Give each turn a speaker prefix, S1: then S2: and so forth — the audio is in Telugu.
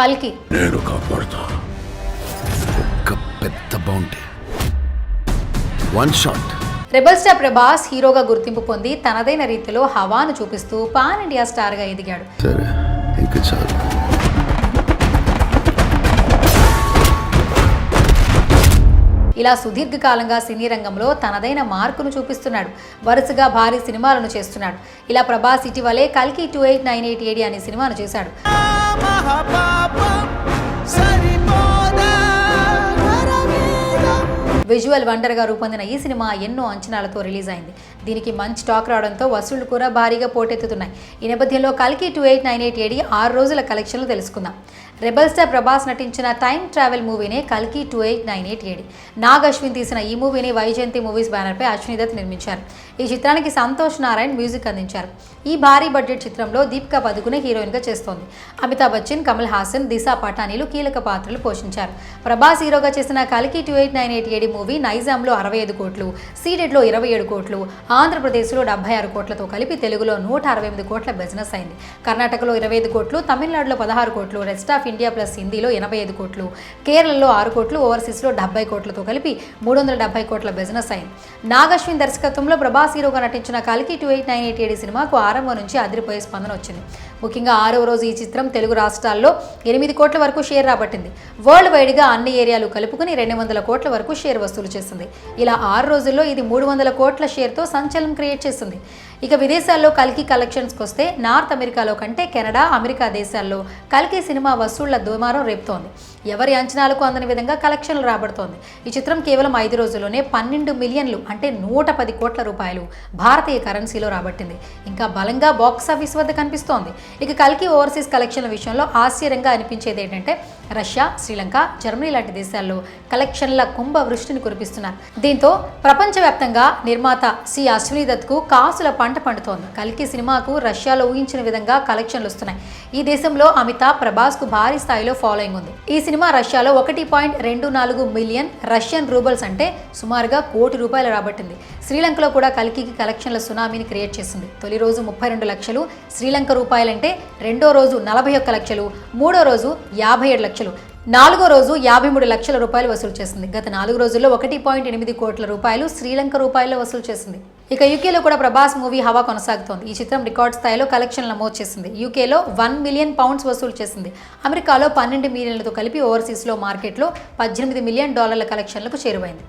S1: కల్కి.
S2: నేను కాపాడుతా. ఒక పెద్ద bounty one shot
S1: rebel star Prabhas హీరోగా గుర్తింపు పొంది తనదైన రీతిలో హవాను చూపిస్తూ పాన్ ఇండియా స్టార్గా ఎదిగాడు.
S2: సరే ఇంకా చాలు.
S1: ఇలా సుదీర్ఘకాలంగా సినీ రంగంలో తనదైన మార్కును చూపిస్తున్నాడు. వరుసగా భారీ సినిమాలను చేస్తున్నాడు. ఇలా ప్రభాస్ ఇటీవలే కల్కి two eight nine eight AD అనే సినిమాను చేశాడు. విజువల్ వండర్గా రూపొందిన ఈ సినిమా ఎన్నో అంచనాలతో రిలీజ్ అయింది దీనికి మంచి టాక్ రావడంతో వసూళ్ళు కూడా భారీగా పోటెత్తుతున్నాయి. ఈ నేపథ్యంలో కల్కి two eight nine eight AD ఆరు రోజుల కలెక్షన్లు తెలుసుకుందాం. రెబల్ స్టార్ ప్రభాస్ నటించిన టైం ట్రావెల్ మూవీనే కల్కి two eight nine eight AD. Nag Ashwin తీసిన ఈ మూవీని వైజయంతి మూవీస్ బ్యానర్పై అశ్విని దత్ నిర్మించారు. ఈ చిత్రానికి సంతోష్ నారాయణ్ మ్యూజిక్ అందించారు. ఈ భారీ బడ్జెట్ చిత్రంలో దీపికా పదుకునే హీరోయిన్గా చేస్తోంది. అమితాబ్ బచ్చన్ కమల్ హాసన్ దిశా పఠానీలు కీలక పాత్రలు పోషించారు. ప్రభాస్ హీరోగా చేసిన కల్కి two eight nine eight AD movie నైజాంలో అరవై ఐదు కోట్లు సీడెడ్లో ఇరవై ఏడు కోట్లు ఆంధ్రప్రదేశ్లో డెబ్బై ఆరు కోట్లతో కలిపి తెలుగులో నూట అరవై ఎనిమిది కోట్ల బిజినెస్ అయింది. కర్ణాటకలో ఇరవై ఐదు కోట్లు తమిళనాడులో పదహారు కోట్లు రెస్ట్ ఆఫ్ ఇండియా ప్లస్ హిందీలో ఎనభై ఐదు కోట్లు కేరళలో ఆరు కోట్లు ఓవర్సీస్లో డెబ్బై కోట్లతో కలిపి మూడు వందల డెబ్బై కోట్ల బిజినెస్ అయింది. నాగశ్విన్ దర్శకత్వంలో ప్రభాస్ హీరోగా నటించిన కలికి two eight nine eight AD సినిమాకు ఆరంభం నుంచి అదిరిపోయే స్పందన వచ్చింది. ముఖ్యంగా ఆరవ రోజు ఈ చిత్రం తెలుగు రాష్ట్రాల్లో ఎనిమిది కోట్ల వరకు షేర్ రాబట్టింది. వరల్డ్ వైడ్గా అన్ని ఏరియాలు కలుపుకుని రెండు వందల కోట్ల వరకు షేర్ వసూలు చేసింది. ఇలా ఆరు రోజుల్లో ఇది మూడు వందల కోట్ల షేర్తో సంచలనం క్రియేట్ చేసింది. ఇక విదేశాల్లో కల్కి కలెక్షన్స్కి వస్తే నార్త్ అమెరికాలో కంటే కెనడా అమెరికా దేశాల్లో కల్కి సినిమా వసూలు వసూళ్ళ దుమారం రేపుతోంది. ఎవరి అంచనాలకు అందని విధంగా కలెక్షన్లు రాబడుతోంది. ఈ చిత్రం కేవలం ఐదు రోజుల్లోనే పన్నెండు మిలియన్లు అంటే నూట పది కోట్ల రూపాయలు భారతీయ కరెన్సీలో రాబట్టింది. ఇంకా బలంగా బాక్స్ ఆఫీస్ వద్ద కనిపిస్తోంది. ఇక కల్కి ఓవర్సీస్ కలెక్షన్ల విషయంలో ఆశ్చర్యంగా అనిపించేది ఏంటంటే రష్యా శ్రీలంక జర్మనీ లాంటి దేశాల్లో కలెక్షన్ల కుంభ వృష్టిని కురిపిస్తున్నారు దీంతో ప్రపంచవ్యాప్తంగా నిర్మాత సి అశ్విని దత్కు కాసుల పంట పండుతోంది. కల్కి సినిమాకు రష్యాలో ఊహించిన విధంగా కలెక్షన్లు వస్తున్నాయి. ఈ దేశంలో అమితాబ్ ప్రభాస్ భారత భారీ స్థాయిలో ఫాలోయింగ్ ఉంది. ఈ సినిమా రష్యాలో ఒకటి పాయింట్ రెండు నాలుగు మిలియన్ రష్యన్ రూబల్స్ అంటే సుమారుగా కోటి రూపాయలు రాబట్టింది. శ్రీలంకలో కూడా కల్కికి కలెక్షన్ల సునామీని క్రియేట్ చేసింది. తొలి రోజు ముప్పై రెండు లక్షలు శ్రీలంక రూపాయలంటే రెండో రోజు నలభై ఒక్క లక్షలు మూడో రోజు యాభై ఏడు లక్షలు నాలుగో రోజు యాభై మూడు లక్షల రూపాయలు వసూలు చేసింది. గత నాలుగు రోజుల్లో ఒకటి పాయింట్ ఎనిమిది కోట్ల రూపాయలు శ్రీలంక రూపాయల్లో వసూలు చేసింది. ఇక యూకేలో కూడా ప్రభాస్ మూవీ హవా కొనసాగుతోంది. ఈ చిత్రం రికార్డ్ స్థాయిలో కలెక్షన్లు నమోదు చేసింది. యూకేలో వన్ మిలియన్ పౌండ్స్ వసూలు చేసింది. అమెరికాలో పన్నెండు మిలియన్లతో కలిపి ఓవర్సీస్లో మార్కెట్లో పద్దెనిమిది మిలియన్ డాలర్ల కలెక్షన్లకు చేరువైంది.